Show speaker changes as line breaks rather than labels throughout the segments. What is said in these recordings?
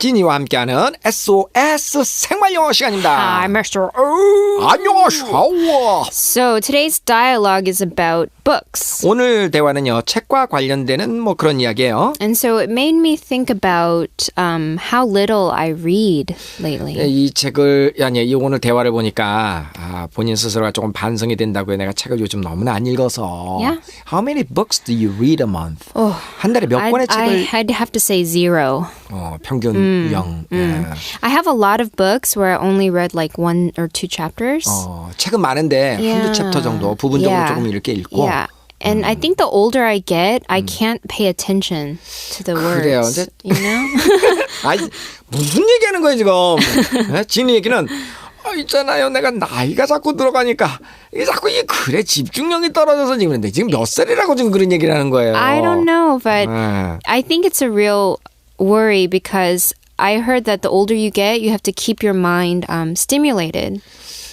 지니와 함께하는 SOS 생활 영어 시간입니다.
Hi, Mr. O.
안녕하세요.
So today's dialogue is about books.
오늘 대화는요 책과 관련되는 뭐 그런 이야기예요.
And so it made me think about um, how little I read lately.
이 책을 아니 이 오늘 대화를 보니까 아, 본인 스스로가 조금 반성이 된다고요. 내가 책을 요즘 너무나 안 읽어서.
Yeah.
How many books do you read a month?
Oh,
한 달에 몇
I'd,
권의 책을
I'd have to say zero.
어, 평균 영. 예.
I have a lot of books where I only read like one or two chapters.
어, 책은 많은데 한두
Yeah.
챕터 정도 부분
Yeah.
조금 이렇게 읽고.
Yeah. And I think the older I get, I can't pay attention to the
그래요.
words.
이제-
You know?
아니 무슨 얘기하는 거예요 지금? 예? 진이 얘기는 아, 있잖아요. 내가 나이가 자꾸 들어가니까 이게 자꾸 이 글에 집중력이 떨어져서 지금 그런데 지금 몇 살이라고 지금 그런 얘기를 하는 거예요.
I don't know, but
예.
I think it's a real worry because I heard that the older you get, you have to keep your mind um, stimulated.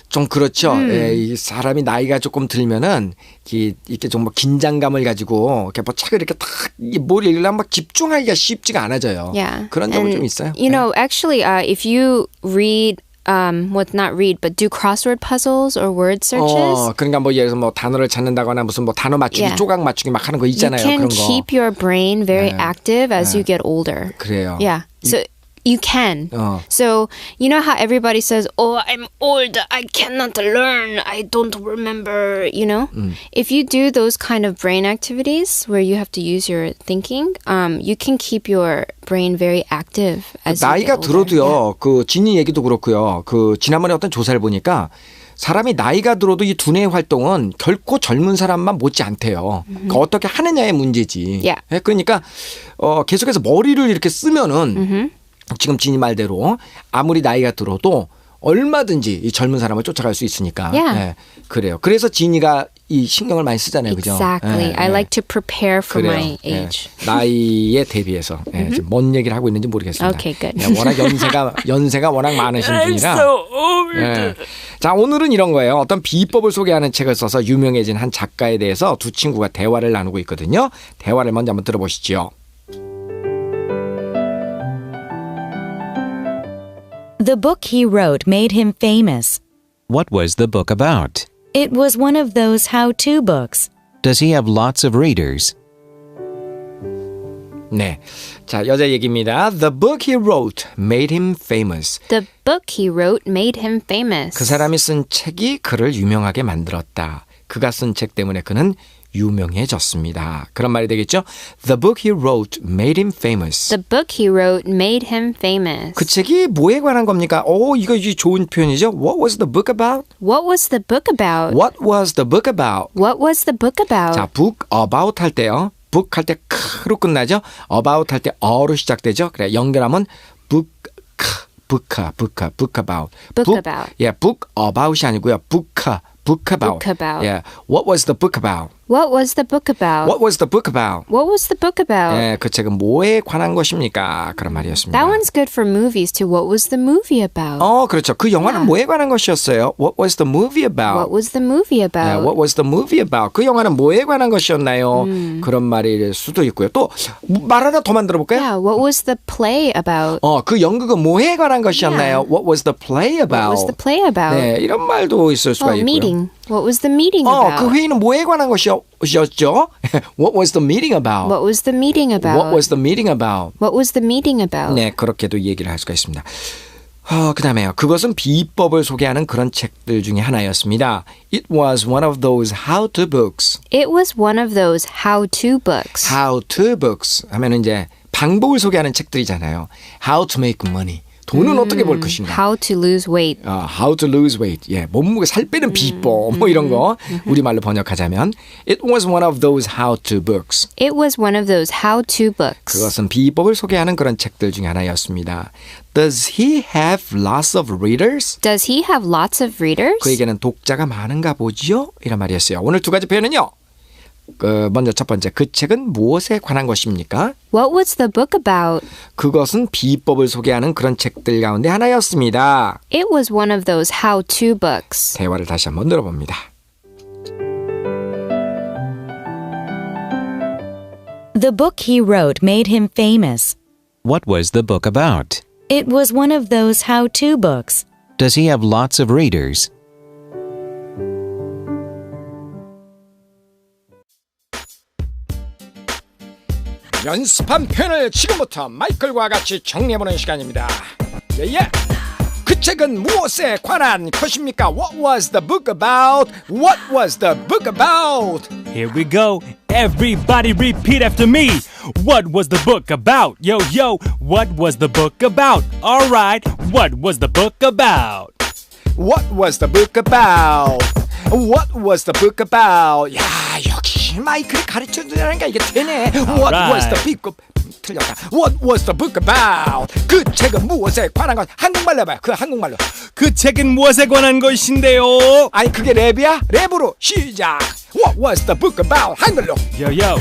좀 그렇죠.
음.
예, 이 사람이 나이가 조금 들면은 이- 이렇게 좀뭐 긴장감을 가지고 이렇게 뭐 책을 이렇게 딱뭘 읽으려면 막 집중하기가 쉽지가 않아져요.
Yeah.
그런 점은 좀 있어요.
You know, actually, uh, if you read, um, what not read, but do crossword puzzles or word searches,
어, 그러니까 뭐 예를 들어서 뭐 단어를 찾는다거나 무슨 뭐 단어 맞추기,
Yeah.
조각 맞추기 막 하는 거
you
있잖아요.
can
그런 거.
keep your brain very active as you get older.
그래요.
Yeah. So you can.
어.
So you know how everybody says, "Oh, I'm old. I cannot learn. I don't remember." You know, if you do those kind of brain activities where you have to use your thinking, um, you can keep your brain very active as
나이가. 들어도요.
Yeah.
그 진이 얘기도 그렇고요. 그 지난번에 어떤 조사를 보니까 사람이 나이가 들어도 이 두뇌 활동은 결코 젊은 사람만 못지 않대요. 그러니까 어떻게 하느냐의 문제지.
Yeah.
예, 그러니까 어 계속해서 머리를 이렇게 쓰면은 지금 진이 말대로 아무리 나이가 들어도 얼마든지 이 젊은 사람을 쫓아갈 수 있으니까.
Yeah.
예, 그래요. 그래서 진이가 이 신경을 많이 쓰잖아요. 그죠?
Exactly.
예,
I
예.
like to prepare for
그래요.
my
예.
age.
나이에 대비해서 예, 지금 뭔 얘기를 하고 있는지 모르겠습니다.
Okay, good.
예, 워낙 연세가 연세가 워낙 많으신 분이라. 예. 자 오늘은 이런 거예요. 어떤 비법을 소개하는 책을 써서 유명해진 한 작가에 대해서 두 친구가 대화를 나누고 있거든요. 대화를 먼저 한번 들어보시죠.
The book he wrote made him famous.
What was the book about?
It was one of those how to books.
Does he have lots of readers?
네, 자 여자 얘기입니다. The book he wrote made him famous.
The book he wrote made him famous.
그 사람이 쓴 책이 그를 유명하게 만들었다. 그가 쓴 책 때문에 그는 유명해졌습니다. 그런 말이 되겠죠? The book he wrote made him famous.
The book he wrote made him famous.
그 책이 뭐에 관한 겁니까? 오, 이거 좋은 표현이죠. What was the book about?
What was the book about?
What was the book about?
What was the book about?
자, book about 할 때요. book 할 때 크로 끝나죠. about 할 때 어로 시작되죠. 그래 연결하면 book book book book about
Book about.
예, book about이 아니고요. book book about.
Book about.
예, what was the book about?
What was the book about?
What was the book about?
What was the book about?
예, 그 책은 뭐에 관한 것입니까? 그런 말이었습니다.
That one's good for movies too. What was the movie about?
어, 그렇죠. 그 영화는 뭐에 관한 것이었어요? What was the movie about?
What was the movie
네,
about?
what was the movie about? 그 영화는 뭐에 관한 것이었나요?
음.
그런 말일 수도 있고요. 또 말 하나 더 만들어 볼까요?
yeah, what was the play about?
어, 그 연극은 뭐에 관한 것이었나요? What was the play about?
What was the play about?
네, 이런 말도 있을 수가
oh,
있고요.
meeting. What was the meeting
어,
about?
그 회의는 뭐에 관한 것이었죠? What was the meeting about?
What was the meeting about?
What was the meeting about?
What was the meeting about?
네, 그렇게도 얘기를 할 수가 있습니다. 어, 그 다음에요. 그것은 비법을 소개하는 그런 책들 중에 하나였습니다. It was one of those how-to books.
It was one of those how-to books.
How-to books 하면 이제 방법을 소개하는 책들이잖아요. How to make money. 돈은 어떻게 벌 것인가.
How to lose weight.
어, how to lose weight. 예, 몸무게 살 빼는 비법 뭐 이런 거 우리말로 번역하자면 It was one of those how-to books.
It was one of those how-to books.
그것은 비법을 소개하는 그런 책들 중에 하나였습니다. Does he have lots of readers?
Does he have lots of readers?
그에게는 독자가 많은가 보지요? 이런 말이었어요. 오늘 두 가지 표현은요. 그 먼저 첫 번째 그 책은 무엇에 관한 것입니까?
What was the book about?
그것은 비법을 소개하는 그런 책들 가운데 하나였습니다.
It was one of those how-to books.
대화를 다시 한번 들어봅니다.
The book he wrote made him famous.
What was the book about?
It was one of those how to books.
Does he have lots of readers?
연습한 표현을 지금부터 마이클과 같이 정리해보는 시간입니다. 예예. 그 책은 무엇에 관한 것입니까? What was the book about? What was the book about?
Here we go. Everybody repeat after me. What was the book about? Yo, yo, what was the book about? All right, what was the book about?
What was the book about? What was the book about? 야, 역시 마이클이 가르쳐 주라니까 이게 되네. What was the book 틀렸다. What was the book about? 그 책은 무엇에 관한 것? 한국말로 해봐요. 그 한국말로.
그 책은 무엇에 관한 것인데요?
아니 그게 랩이야? 랩으로 시작. What was the book about? 한글로.
Yo, yo.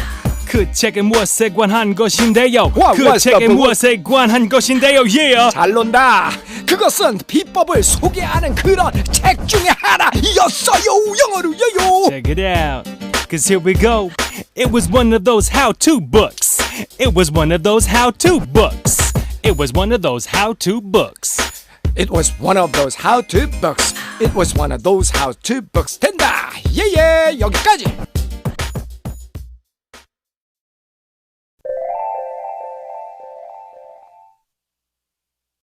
그 책은 무엇에 관한 것인데요?
What
그
was the
책은
book?
무엇에 관한 것인데요? Yeah.
잘 논다. 그것은 비법을 소개하는 그런 책 중에 하나였어요. 영어로요.
Check it out. Cause here we go. It was one of those how-to books. It was one of those how-to books. It was one of those how-to books.
It was one of those how-to books. It was one of those how-to books. 된다. 예예. 여기까지.